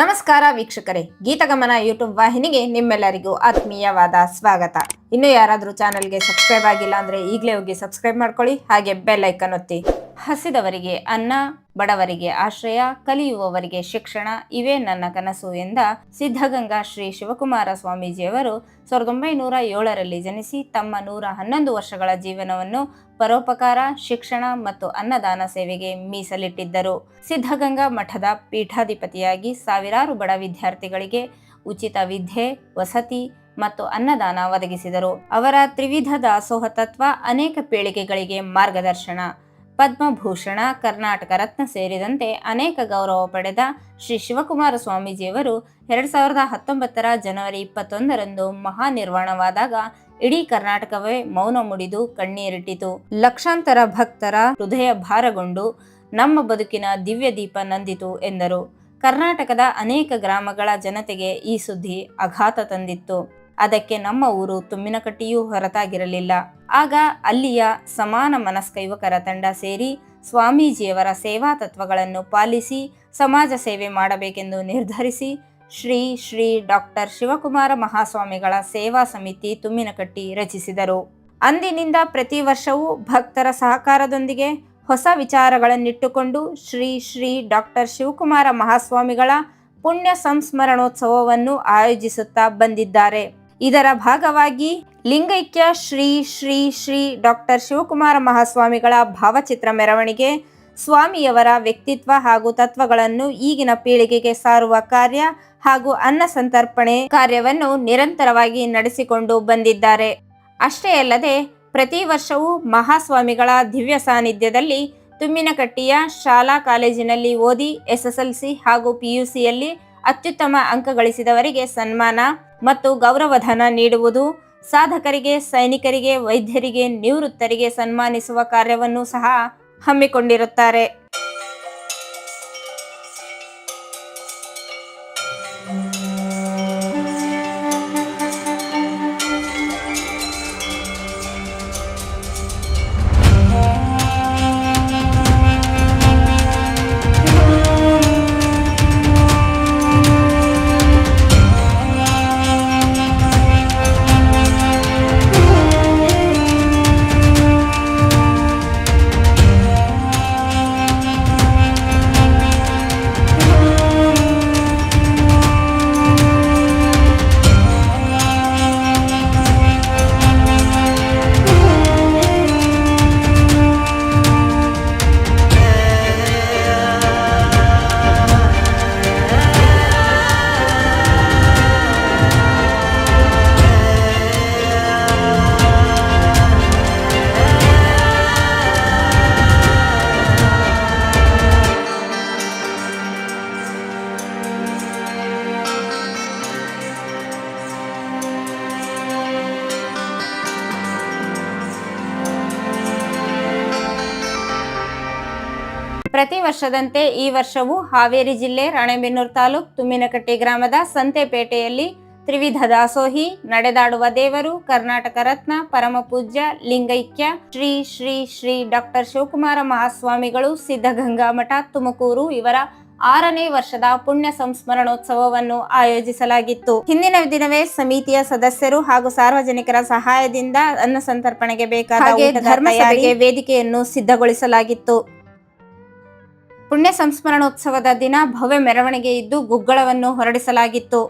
ನಮಸ್ಕಾರ ವೀಕ್ಷಕರೇ ಗೀತಗಮನ ಯೂಟ್ಯೂಬ್ ವಾಹಿನಿಗೆ ನಿಮ್ಮೆಲ್ಲರಿಗೂ ಆತ್ಮೀಯವಾದ ಸ್ವಾಗತ. ಇನ್ನು ಯಾರಾದರೂ ಚಾನಲ್ಗೆ ಸಬ್ಸ್ಕ್ರೈಬ್ ಆಗಿಲ್ಲ ಅಂದ್ರೆ ಈಗಲೇ ಹೋಗಿ ಸಬ್ಸ್ಕ್ರೈಬ್ ಮಾಡ್ಕೊಳ್ಳಿ, ಹಾಗೆ ಬೆಲ್ ಐಕನ್ ಒತ್ತಿ. ಹಸಿದವರಿಗೆ, ಅನ್ನ ಬಡವರಿಗೆ, ಆಶ್ರಯ ಕಲಿಯುವವರಿಗೆ ಶಿಕ್ಷಣ ಇವೇ ನನ್ನ ಕನಸು ಎಂದ ಸಿದ್ಧಗಂಗಾ ಶ್ರೀ ಶಿವಕುಮಾರ ಸ್ವಾಮೀಜಿಯವರು ಸಾವಿರದ ಒಂಬೈನೂರ ಏಳರಲ್ಲಿ ಜನಿಸಿ ತಮ್ಮ ನೂರ ಹನ್ನೊಂದು ವರ್ಷಗಳ ಜೀವನವನ್ನು ಪರೋಪಕಾರ, ಶಿಕ್ಷಣ ಮತ್ತು ಅನ್ನದಾನ ಸೇವೆಗೆ ಮೀಸಲಿಟ್ಟಿದ್ದರು. ಸಿದ್ಧಗಂಗಾ ಮಠದ ಪೀಠಾಧಿಪತಿಯಾಗಿ ಸಾವಿರಾರು ಬಡ ವಿದ್ಯಾರ್ಥಿಗಳಿಗೆ ಉಚಿತ ವಿದ್ಯೆ, ವಸತಿ ಮತ್ತು ಅನ್ನದಾನ ಒದಗಿಸಿದರು. ಅವರ ತ್ರಿವಿಧ ದಾಸೋಹ ತತ್ವ ಅನೇಕ ಪೀಳಿಗೆಗಳಿಗೆ ಮಾರ್ಗದರ್ಶನ. ಪದ್ಮಭೂಷಣ, ಕರ್ನಾಟಕ ರತ್ನ ಸೇರಿದಂತೆ ಅನೇಕ ಗೌರವ ಪಡೆದ ಶ್ರೀ ಶಿವಕುಮಾರ ಸ್ವಾಮೀಜಿಯವರು ಎರಡು ಸಾವಿರದ ಹತ್ತೊಂಬತ್ತರ ಜನವರಿ ಇಪ್ಪತ್ತೊಂದರಂದು ಮಹಾನಿರ್ವಾಣವಾದಾಗ ಇಡೀ ಕರ್ನಾಟಕವೇ ಮೌನ ಮುಡಿದು ಕಣ್ಣೀರಿಟ್ಟಿತು. ಲಕ್ಷಾಂತರ ಭಕ್ತರ ಹೃದಯ ಭಾರಗೊಂಡು ನಮ್ಮ ಬದುಕಿನ ದಿವ್ಯ ದೀಪ ನಂದಿತು ಎಂದರು. ಕರ್ನಾಟಕದ ಅನೇಕ ಗ್ರಾಮಗಳ ಜನತೆಗೆ ಈ ಸುದ್ದಿ ಆಘಾತ ತಂದಿತ್ತು. ಅದಕ್ಕೆ ನಮ್ಮ ಊರು ತುಮ್ಮಿನಕಟ್ಟಿಯೂ ಹೊರತಾಗಿರಲಿಲ್ಲ. ಆಗ ಅಲ್ಲಿಯ ಸಮಾನ ಮನಸ್ಕ ಯುವಕರ ತಂಡ ಸೇರಿ ಸ್ವಾಮೀಜಿಯವರ ಸೇವಾ ತತ್ವಗಳನ್ನು ಪಾಲಿಸಿ ಸಮಾಜ ಸೇವೆ ಮಾಡಬೇಕೆಂದು ನಿರ್ಧರಿಸಿ ಶ್ರೀ ಶ್ರೀ ಡಾಕ್ಟರ್ ಶಿವಕುಮಾರ ಮಹಾಸ್ವಾಮಿಗಳ ಸೇವಾ ಸಮಿತಿ ತುಮ್ಮಿನಕಟ್ಟಿ ರಚಿಸಿದರು. ಅಂದಿನಿಂದ ಪ್ರತಿ ವರ್ಷವೂ ಭಕ್ತರ ಸಹಕಾರದೊಂದಿಗೆ ಹೊಸ ವಿಚಾರಗಳನ್ನಿಟ್ಟುಕೊಂಡು ಶ್ರೀ ಶ್ರೀ ಡಾಕ್ಟರ್ ಶಿವಕುಮಾರ ಮಹಾಸ್ವಾಮಿಗಳ ಪುಣ್ಯ ಸಂಸ್ಮರಣೋತ್ಸವವನ್ನು ಆಯೋಜಿಸುತ್ತಾ ಬಂದಿದ್ದಾರೆ. ಇದರ ಭಾಗವಾಗಿ ಲಿಂಗೈಕ್ಯ ಶ್ರೀ ಶ್ರೀ ಶ್ರೀ ಡಾಕ್ಟರ್ ಶಿವಕುಮಾರ ಮಹಾಸ್ವಾಮಿಗಳ ಭಾವಚಿತ್ರ ಮೆರವಣಿಗೆ ಸ್ವಾಮಿಯವರ ವ್ಯಕ್ತಿತ್ವ ಹಾಗೂ ತತ್ವಗಳನ್ನು ಈಗಿನ ಪೀಳಿಗೆಗೆ ಸಾರುವ ಕಾರ್ಯ ಹಾಗೂ ಅನ್ನ ಸಂತರ್ಪಣೆ ಕಾರ್ಯವನ್ನು ನಿರಂತರವಾಗಿ ನಡೆಸಿಕೊಂಡು ಬಂದಿದ್ದಾರೆ. ಅಷ್ಟೇ ಅಲ್ಲದೆ, ಪ್ರತಿ ವರ್ಷವೂ ಮಹಾಸ್ವಾಮಿಗಳ ದಿವ್ಯ ಸಾನ್ನಿಧ್ಯದಲ್ಲಿ ತುಮ್ಮಿನಕಟ್ಟಿಯ ಶಾಲಾ ಕಾಲೇಜಿನಲ್ಲಿ ಓದಿ, ಎಸ್ಎಸ್ಎಲ್ಸಿ ಹಾಗೂ ಪಿಯುಸಿಯಲ್ಲಿ ಅತ್ಯುತ್ತಮ ಅಂಕ ಗಳಿಸಿದವರಿಗೆ ಸನ್ಮಾನ ಮತ್ತು ಗೌರವಧನ ನೀಡುವುದು ಸಾಧಕರಿಗೆ ಸೈನಿಕರಿಗೆ ವೈದ್ಯರಿಗೆ ನಿವೃತ್ತರಿಗೆ ಸನ್ಮಾನಿಸುವ ಕಾರ್ಯವನ್ನು ಸಹ ಹಮ್ಮಿಕೊಂಡಿರುತ್ತಾರೆ. ಪ್ರತಿ ವರ್ಷದಂತೆ ಈ ವರ್ಷವೂ ಹಾವೇರಿ ಜಿಲ್ಲೆ ರಾಣೆಬೆನ್ನೂರು ತಾಲೂಕ್ ತುಮ್ಮಿನಕಟ್ಟಿ ಗ್ರಾಮದ ಸಂತೆಪೇಟೆಯಲ್ಲಿ ತ್ರಿವಿಧ ದಾಸೋಹಿ ನಡೆದಾಡುವ ದೇವರು ಕರ್ನಾಟಕ ರತ್ನ ಪರಮ ಪೂಜ್ಯ ಲಿಂಗೈಕ್ಯ ಶ್ರೀ ಶ್ರೀ ಶ್ರೀ ಡಾಕ್ಟರ್ ಶಿವಕುಮಾರ ಮಹಾಸ್ವಾಮಿಗಳು ಸಿದ್ಧಗಂಗಾ ಮಠ ತುಮಕೂರು ಇವರ ಆರನೇ ವರ್ಷದ ಪುಣ್ಯ ಸಂಸ್ಮರಣೋತ್ಸವವನ್ನು ಆಯೋಜಿಸಲಾಗಿತ್ತು. ಹಿಂದಿನ ದಿನವೇ ಸಮಿತಿಯ ಸದಸ್ಯರು ಹಾಗೂ ಸಾರ್ವಜನಿಕರ ಸಹಾಯದಿಂದ ಅನ್ನ ಸಂತರ್ಪಣೆಗೆ ಬೇಕಾದ ವೇದಿಕೆಯನ್ನು ಸಿದ್ಧಗೊಳಿಸಲಾಗಿತ್ತು. ಪುಣ್ಯ ಸಂಸ್ಮರಣೋತ್ಸವದ ದಿನ ಭವ್ಯ ಮೆರವಣಿಗೆ ಇದ್ದು ಗುಗ್ಗಳವನ್ನು ಹೊರಡಿಸಲಾಗಿತ್ತು.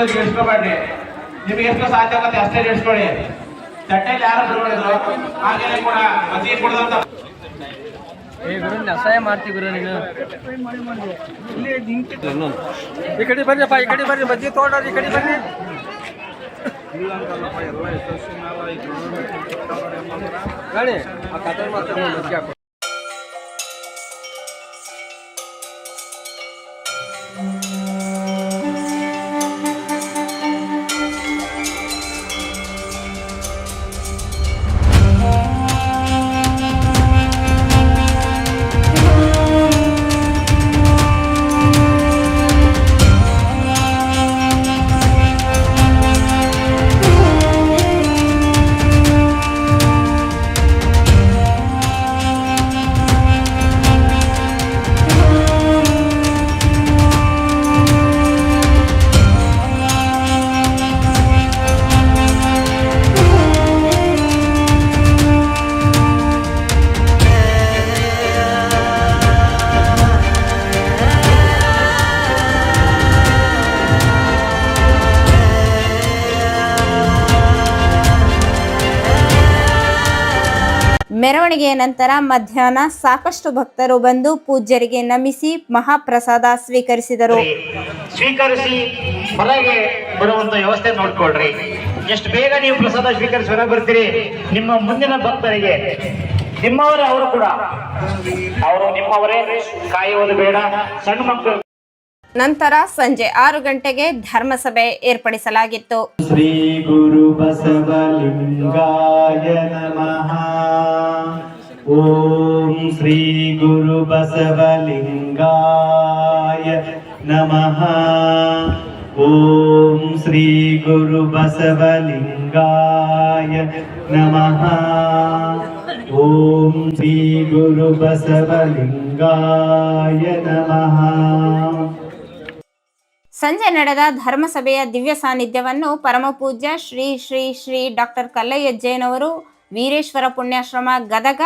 ಹೆಚ್ಚು ಇಳಿಸ್ಕೋಬೇಡ್ರಿ ನಿಮ್ಗೆ ಎಷ್ಟು ಸಾಧ್ಯ ಆಗುತ್ತೆ, ಅಷ್ಟೇ ಇಳಿಸ್ಕೊಳ್ಳಿ ತಟ್ಟೆಯಲ್ಲಿ ಯಾರು ಬಿಡಬಾರ್ದು ಹಾಗೆ ಕೂಡ ಮಜ್ಜಿಗೆ ಕುಡ್ದಂತ ಏ ಗುರು ನೀನ್ ಅಸಹ್ಯ ಮಾಡ್ತಿ ಗುರು ನೀನು. ಈ ಕಡೆ ಬರ್ರಿಪ್ಪ, ಈ ಕಡೆ ಬರ್ರಿ, ಮಜ್ಜಿಗೆ ತಗೊಂಡ್ರಿ ಕಡೆ ಬರ್ರಿ. ಆ ಮಾತ್ರ ಮೆರವಣಿಗೆಯ ನಂತರ ಮಧ್ಯಾಹ್ನ ಸಾಕಷ್ಟು ಭಕ್ತರು ಬಂದು ಪೂಜ್ಯರಿಗೆ ನಮಿಸಿ ಮಹಾಪ್ರಸಾದ ಸ್ವೀಕರಿಸಿದರು. ಸ್ವೀಕರಿಸಿ ಹೊರಗೆ ಬರುವಂತ ವ್ಯವಸ್ಥೆ ನೋಡ್ಕೊಳ್ರಿ. ಎಷ್ಟು ಬೇಗ ನೀವು ಪ್ರಸಾದ ಸ್ವೀಕರಿಸಿ ಹೊರಗೆ ಬರ್ತೀರಿ? ನಿಮ್ಮ ಮುಂದಿನ ಭಕ್ತರಿಗೆ. ನಿಮ್ಮವರೇ ಅವರು ಕೂಡ. ಅವರು ನಿಮ್ಮವರೇ. ಕಾಯುವುದು ಬೇಡ. ಸಣ್ಣ ಮಕ್ಕಳು ನಂತರ ಸಂಜೆ ಆರು ಗಂಟೆಗೆ ಧರ್ಮಸಭೆ ಏರ್ಪಡಿಸಲಾಗಿತ್ತು. ಶ್ರೀ ಗುರು ಬಸವಲಿಂಗಾಯ ನಮಃ. ಓಂ ಶ್ರೀ ಗುರು ಬಸವಲಿಂಗಾಯ ನಮಃ. ಓಂ ಶ್ರೀ ಗುರು ಬಸವಲಿಂಗಾಯ ನಮಃ. ಓಂ ಶ್ರೀ ಗುರು ಬಸವಲಿಂಗಾಯ ನಮಃ. ಸಂಜೆ ನಡೆದ ಧರ್ಮಸಭೆಯ ದಿವ್ಯ ಸಾನ್ನಿಧ್ಯವನ್ನು ಪರಮಪೂಜ್ಯ ಶ್ರೀ ಶ್ರೀ ಶ್ರೀ ಡಾಕ್ಟರ್ ಕಲ್ಲಯ್ಯ ವೀರೇಶ್ವರ ಪುಣ್ಯಾಶ್ರಮ, ಗದಗ,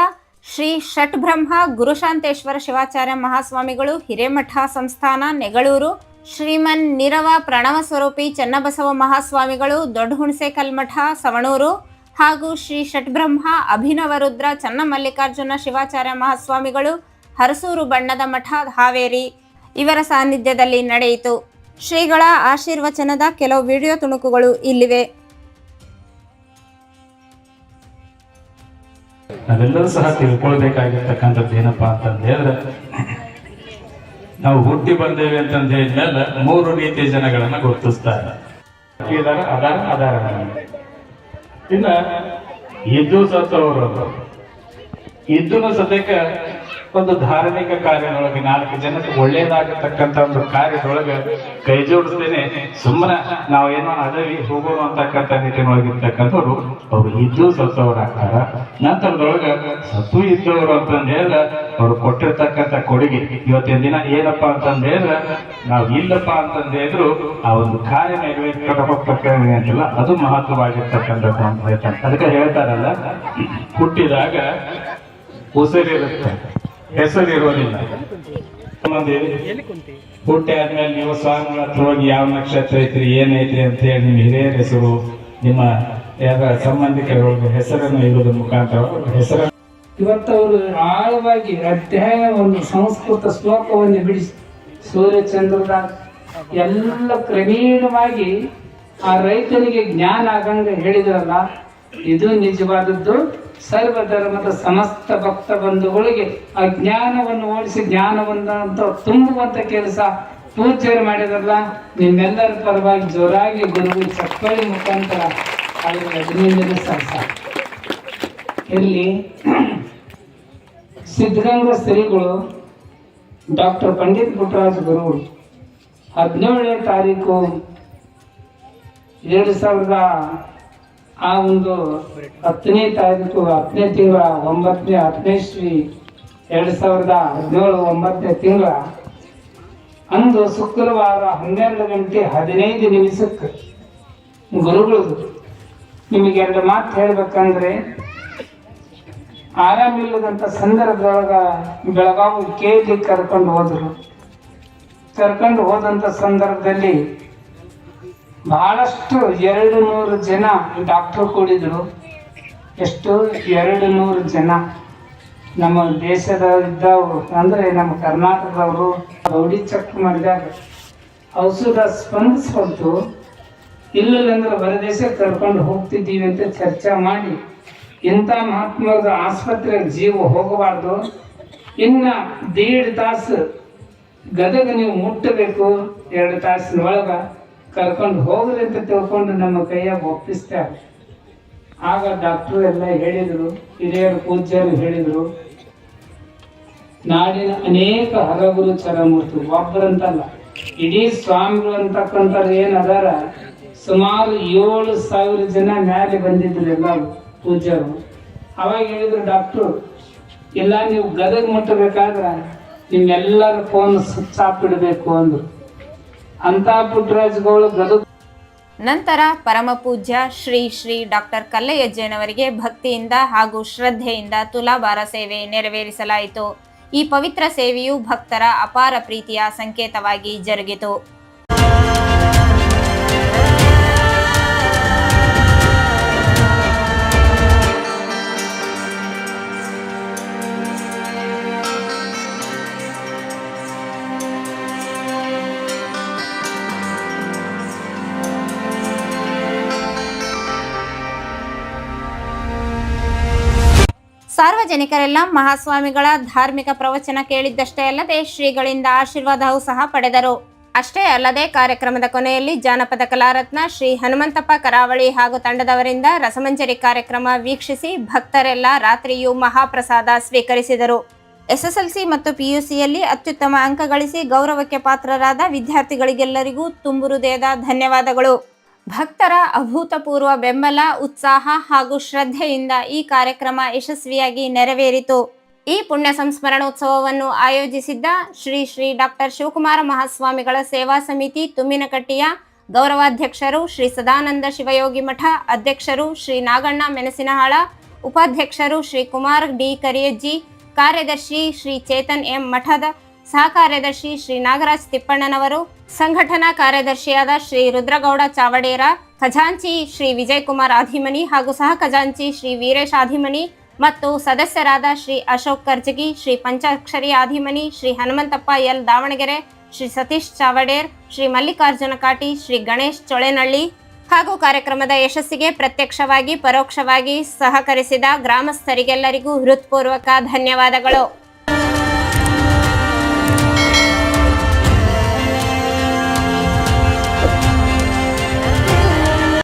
ಶ್ರೀ ಷಟ್ಬ್ರಹ್ಮ, ಗುರುಶಾಂತೇಶ್ವರ ಶಿವಾಚಾರ್ಯ ಮಹಾಸ್ವಾಮಿಗಳು, ಹಿರೇಮಠ ಸಂಸ್ಥಾನ, ನೆಗಳೂರು, ಶ್ರೀಮನ್ ನಿರವ ಪ್ರಣವ ಸ್ವರೂಪಿ ಚನ್ನಬಸವ ಮಹಾಸ್ವಾಮಿಗಳು ದೊಡ್ಡ ಹುಣಸೇಕಲ್ ಮಠ, ಸವಣೂರು ಹಾಗೂ ಶ್ರೀ ಷಟ್ಬ್ರಹ್ಮ, ಅಭಿನವ ರುದ್ರ ಚನ್ನಮಲ್ಲಿಕಾರ್ಜುನ ಶಿವಾಚಾರ್ಯ ಮಹಾಸ್ವಾಮಿಗಳು, ಹರಸೂರು ಬಣ್ಣದ ಮಠ, ಹಾವೇರಿ ಇವರ ಸಾನ್ನಿಧ್ಯದಲ್ಲಿ ನಡೆಯಿತು. ಶ್ರೀಗಳ ಆಶೀರ್ವಚನದ ಕೆಲವು ವಿಡಿಯೋ ತುಣುಕುಗಳು ಇಲ್ಲಿವೆ. ನಾವೆಲ್ಲರೂ ಸಹ ತಿಳ್ಕೊಳ್ಬೇಕಾಗಿರ್ತಕ್ಕಂಥದ್ದು ಏನಪ್ಪಾ ಅಂತಂದು ಹೇಳಿದ್ರೆ ನಾವು ಹುಟ್ಟಿ ಬಂದೇವೆ ಅಂತಂದು ಹೇಳಿದ್ಮೇಲೆ ಮೂರು ರೀತಿಯ ಜನಗಳನ್ನ ಗುರುತಿಸ್ತಾರೆ. ಆಧಾರ ಆಧಾರ ಇನ್ನ ಇದ್ದು ಸತ್ತವರು ಇದ್ದು ಸದ್ಯಕ್ಕೆ ಒಂದು ಧಾರ್ಮಿಕ ಕಾರ್ಯದೊಳಗೆ ನಾಲ್ಕು ಜನಕ್ಕೆ ಒಳ್ಳೇದಾಗತಕ್ಕಂತ ಒಂದು ಕಾರ್ಯದೊಳಗೆ ಕೈ ಜೋಡಿಸ್ತೇನೆ. ಸುಮ್ಮನೆ ನಾವು ಏನೋ ಅದವಿ ಹೋಗೋಣ ಅಂತಕ್ಕಂಥ ನಿಟ್ಟಿನೊಳಗಿರ್ತಕ್ಕಂಥವ್ರು, ಅವ್ರು ಇದ್ದು ಸತ್ತವ್ರು ಆಗ್ತಾರ ನಂತರದೊಳಗೆ ಸತ್ತು ಇದ್ದವರು ಅಂತಂದು ಅವ್ರು ಕೊಟ್ಟಿರ್ತಕ್ಕಂಥ ಕೊಡುಗೆ. ಇವತ್ತಿನ ದಿನ ಏನಪ್ಪಾ ಅಂತಂದು ನಾವು ಇಲ್ಲಪ್ಪ ಅಂತಂದ ಆ ಒಂದು ಕಾರ್ಯ ಅಂತಿಲ್ಲ ಅದು ಮಹತ್ವವಾಗಿರ್ತಕ್ಕಂಥದ್ದು ಅಂತ ಹೇಳ್ತಾರೆ ಅದಕ್ಕೆ ಹೇಳ್ತಾರಲ್ಲ, ಹುಟ್ಟಿದಾಗ ಉಸಿರಿರುತ್ತೆ. ಹೆಸರಿರೋದಿಲ್ಲ ಹುಟ್ಟೆ ಹುಟ್ಟಿ ಆದ್ಮೇಲೆ ನೀವು ಸ್ವಾಮಿಗಳ ಹತ್ರ ಹೋಗಿ ಯಾವ ನಕ್ಷತ್ರ ಐತ್ರಿ ಏನೈತ್ರಿ ಅಂತ ಹೇಳಿ ನಿಮ್ಮ ಹಿರಿಯರ ಹೆಸರು ನಿಮ್ಮ ಯಾರ ಸಂಬಂಧಿಕರ ಹೆಸರನ್ನು ಇರೋದ್ರ ಮುಖಾಂತರ ಹೆಸರ ಇವತ್ತವರು ಆಳವಾಗಿ ಅಧ್ಯಯನ ಒಂದು ಸಂಸ್ಕೃತ ಶ್ಲೋಕವನ್ನು ಬಿಡಿಸಿ. ಸೂರ್ಯಚಂದ್ರದ ಎಲ್ಲ ಕ್ರಮೀಣವಾಗಿ ಆ ರೈತನಿಗೆ ಜ್ಞಾನ ಆಗಂಗ ಹೇಳಿದ್ರಲ್ಲ ಇದು ನಿಜವಾದದ್ದು. ಸರ್ವ ಧರ್ಮದ ಸಮಸ್ತ ಭಕ್ತ ಬಂಧುಗಳಿಗೆ ಆ ಜ್ಞಾನವನ್ನು ಓಡಿಸಿ ಜ್ಞಾನವನ್ನು ತುಂಬುವಂತ ಕೆಲಸ ಪೂಜೆರು ಮಾಡಿದ್ರಲ್ಲ, ನಿಮ್ಮೆಲ್ಲರ ಪರವಾಗಿ ಜೋರಾಗಿ ಗುರುವು ಚಪ್ಪಳಿ ಮುಖಾಂತರ ಅವರಿಗೆ ಅಭಿನಂದನೆ ಸಲ್ಲಿಸ ಇಲ್ಲಿ ಸಿದ್ಧಗಂಗಾ ಶ್ರೀಗಳು ಡಾಕ್ಟರ್ ಪಂಡಿತ್ ಪುಟ್ಟರಾಜ್ ಗುರುಗಳು ಹದಿನೇಳನೇ ತಾರೀಕು ಎರಡು ಸಾವಿರದ ಆ ಒಂದು ಹತ್ತನೇ ತಾರೀಕು, ಹತ್ತನೇ ತಿಂಗಳ, ಒಂಬತ್ತನೇ, ಹತ್ತನೇ ಇಸ್ವಿ ಎರಡು ಸಾವಿರದ ಹದಿನೇಳು, ಒಂಬತ್ತನೇ ತಿಂಗಳ. ಅಂದು ಶುಕ್ರವಾರ ಹನ್ನೆರಡು ಗಂಟೆ ಹದಿನೈದು ನಿಮಿಷಕ್ಕೆ ಗುರುಗಳದು ನಿಮಗೆ ಎರಡು ಮಾತು ಹೇಳ್ಬೇಕಂದ್ರೆ ಆರಾಮಿಲ್ಲದಂತ ಸಂದರ್ಭದೊಳಗ ಬೆಳಗಾವಿ ಕೇಳಿ ಕರ್ಕೊಂಡು ಹೋದರು. ಕರ್ಕೊಂಡು ಹೋದಂಥ ಸಂದರ್ಭದಲ್ಲಿ ಬಹಳಷ್ಟು ಎರಡು ನೂರು ಜನ ಡಾಕ್ಟರ್ ಕೂಡಿದ್ರು. ಎಷ್ಟು? ಎರಡು ನೂರು ಜನ. ನಮ್ಮ ದೇಶದ ಇದ್ದವರು ಅಂದ್ರೆ ನಮ್ಮ ಕರ್ನಾಟಕದವರು ಗೌಡಿ ಚೆಕ್ ಮಾಡಿದಾಗ ಔಷಧ ಸ್ಪಂದಿಸ್ಕೊಂತು ಇಲ್ಲಂದ್ರೆ ಹೊರದೇಶಕ್ಕೆ ಕರ್ಕೊಂಡು ಹೋಗ್ತಿದ್ದೀವಿ ಅಂತ ಚರ್ಚೆ ಮಾಡಿ ಇಂಥ ಮಹಾತ್ಮದ ಆಸ್ಪತ್ರೆಗೆ ಜೀವ ಹೋಗಬಾರ್ದು. ಇನ್ನ ದೇಡ್ ತಾಸು ಗದಗ ನೀವು ಮುಟ್ಟಬೇಕು, ಎರಡು ತಾಸಿನ ಒಳಗ ಕರ್ಕೊಂಡು ಹೋಗಲಿ ಅಂತ ತಿಳ್ಕೊಂಡು ನಮ್ಮ ಕೈಯಾಗ ಒಪ್ಪಿಸ್ತಾರೆ ಆಗ ಡಾಕ್ಟ್ರು ಎಲ್ಲ ಹೇಳಿದರು, ಹಿರಿಯರು, ಪೂಜ್ಯರು ಹೇಳಿದರು, ನಾಡಿನ ಅನೇಕ ಹರಗುರು ಚರಮೂರ್ತಿ ಒಬ್ಬರಂತಲ್ಲ ಇಡೀ ಸ್ವಾಮಿಗಳು ಅಂತಕ್ಕಂಥವ್ರು ಏನು ಅದಾರ, ಸುಮಾರು ಏಳು ಸಾವಿರ ಜನ ಮೇಲೆ ಬಂದಿದ್ರು ಎಲ್ಲ ಪೂಜ್ಯರು. ಅವಾಗ ಹೇಳಿದ್ರು ಡಾಕ್ಟ್ರು ಇಲ್ಲ ನೀವು ಗದಗ ಮುಟ್ಟಬೇಕಾದ್ರ ನಿಮ್ಮೆಲ್ಲರ ಫೋನ್ ಸ್ವಿಚ್ ಆಫ್ ಇಡಬೇಕು ಅಂದ್ರು. ಅಂತ ಪುಟ್ಟರಾಜ್ಗಳು ಗದಗ ನಂತರ ಪರಮಪೂಜ್ಯ ಶ್ರೀ ಶ್ರೀ ಡಾಕ್ಟರ್ ಕಲ್ಲಯ್ಯಜ್ಜನವರಿಗೆ ಭಕ್ತಿಯಿಂದ ಹಾಗೂ ಶ್ರದ್ಧೆಯಿಂದ ತುಲಾಭಾರ ಸೇವೆ ನೆರವೇರಿಸಲಾಯಿತು. ಈ ಪವಿತ್ರ ಸೇವೆಯು ಭಕ್ತರ ಅಪಾರ ಪ್ರೀತಿಯ ಸಂಕೇತವಾಗಿ ಜರುಗಿತು. ಸಾರ್ವಜನಿಕರೆಲ್ಲ ಮಹಾಸ್ವಾಮಿಗಳ ಧಾರ್ಮಿಕ ಪ್ರವಚನ ಕೇಳಿದ್ದಷ್ಟೇ ಅಲ್ಲದೆ ಶ್ರೀಗಳಿಂದ ಆಶೀರ್ವಾದವೂ ಸಹ ಪಡೆದರು. ಅಷ್ಟೇ ಅಲ್ಲದೆ ಕಾರ್ಯಕ್ರಮದ ಕೊನೆಯಲ್ಲಿ ಜಾನಪದ ಕಲಾರತ್ನ ಶ್ರೀ ಹನುಮಂತಪ್ಪ ಕರಾವಳಿ ಹಾಗೂ ತಂಡದವರಿಂದ ರಸಮಂಜರಿ ಕಾರ್ಯಕ್ರಮ ವೀಕ್ಷಿಸಿ ಭಕ್ತರೆಲ್ಲ ರಾತ್ರಿಯೂ ಮಹಾಪ್ರಸಾದ ಸ್ವೀಕರಿಸಿದರು. ಎಸ್ಎಸ್ಎಲ್ಸಿ ಮತ್ತು ಪಿಯುಸಿಯಲ್ಲಿ ಅತ್ಯುತ್ತಮ ಅಂಕ ಗಳಿಸಿ ಗೌರವಕ್ಕೆ ಪಾತ್ರರಾದ ವಿದ್ಯಾರ್ಥಿಗಳಿಗೆಲ್ಲರಿಗೂ ತುಂಬು ಹೃದಯದ ಧನ್ಯವಾದಗಳು. ಭಕ್ತರ ಅಭೂತಪೂರ್ವ ಬೆಂಬಲ, ಉತ್ಸಾಹ ಹಾಗೂ ಶ್ರದ್ಧೆಯಿಂದ ಈ ಕಾರ್ಯಕ್ರಮ ಯಶಸ್ವಿಯಾಗಿ ನೆರವೇರಿತು. ಈ ಪುಣ್ಯ ಸಂಸ್ಮರಣೋತ್ಸವವನ್ನು ಆಯೋಜಿಸಿದ್ದ ಶ್ರೀ ಶ್ರೀ ಡಾಕ್ಟರ್ ಶಿವಕುಮಾರ ಮಹಾಸ್ವಾಮಿಗಳ ಸೇವಾ ಸಮಿತಿ ತುಮ್ಮಿನಕಟ್ಟಿಯ ಗೌರವಾಧ್ಯಕ್ಷರು ಶ್ರೀ ಸದಾನಂದ ಶಿವಯೋಗಿ ಮಠ, ಅಧ್ಯಕ್ಷರು ಶ್ರೀ ನಾಗಣ್ಣ ಮೆಣಸಿನಹಾಳ, ಉಪಾಧ್ಯಕ್ಷರು ಶ್ರೀ ಕುಮಾರ್ ಡಿ ಕರಿಯಜ್ಜಿ, ಕಾರ್ಯದರ್ಶಿ ಶ್ರೀ ಚೇತನ್ ಎಂ ಮಠದ ಸಹ ಕಾರ್ಯದರ್ಶಿ ಶ್ರೀ ನಾಗರಾಜ್ ತಿಪ್ಪಣ್ಣನವರು ಸಂಘಟನಾ ಕಾರ್ಯದರ್ಶಿಯಾದ ಶ್ರೀ ರುದ್ರಗೌಡ ಚಾವಡೇರ, ಖಜಾಂಚಿ ಶ್ರೀ ವಿಜಯ್ ಕುಮಾರ್ ಆಧಿಮನಿ ಹಾಗೂ ಸಹ ಖಜಾಂಚಿ ಶ್ರೀ ವೀರೇಶ್ ಆಧಿಮನಿ ಮತ್ತು ಸದಸ್ಯರಾದ ಶ್ರೀ ಅಶೋಕ್ ಕರ್ಜಗಿ, ಶ್ರೀ ಪಂಚಾಕ್ಷರಿ ಆಧಿಮನಿ ಶ್ರೀ ಹನುಮಂತಪ್ಪ ಎಲ್ ದಾವಣಗೆರೆ, ಶ್ರೀ ಸತೀಶ್ ಚಾವಡೇರ್, ಶ್ರೀ ಮಲ್ಲಿಕಾರ್ಜುನ ಕಾಟಿ, ಶ್ರೀ ಗಣೇಶ್ ಚೊಳೆನಳ್ಳಿ ಹಾಗೂ ಕಾರ್ಯಕ್ರಮದ ಯಶಸ್ಸಿಗೆ ಪ್ರತ್ಯಕ್ಷವಾಗಿ, ಪರೋಕ್ಷವಾಗಿ ಸಹಕರಿಸಿದ ಗ್ರಾಮಸ್ಥರಿಗೆಲ್ಲರಿಗೂ ಹೃತ್ಪೂರ್ವಕ ಧನ್ಯವಾದಗಳು.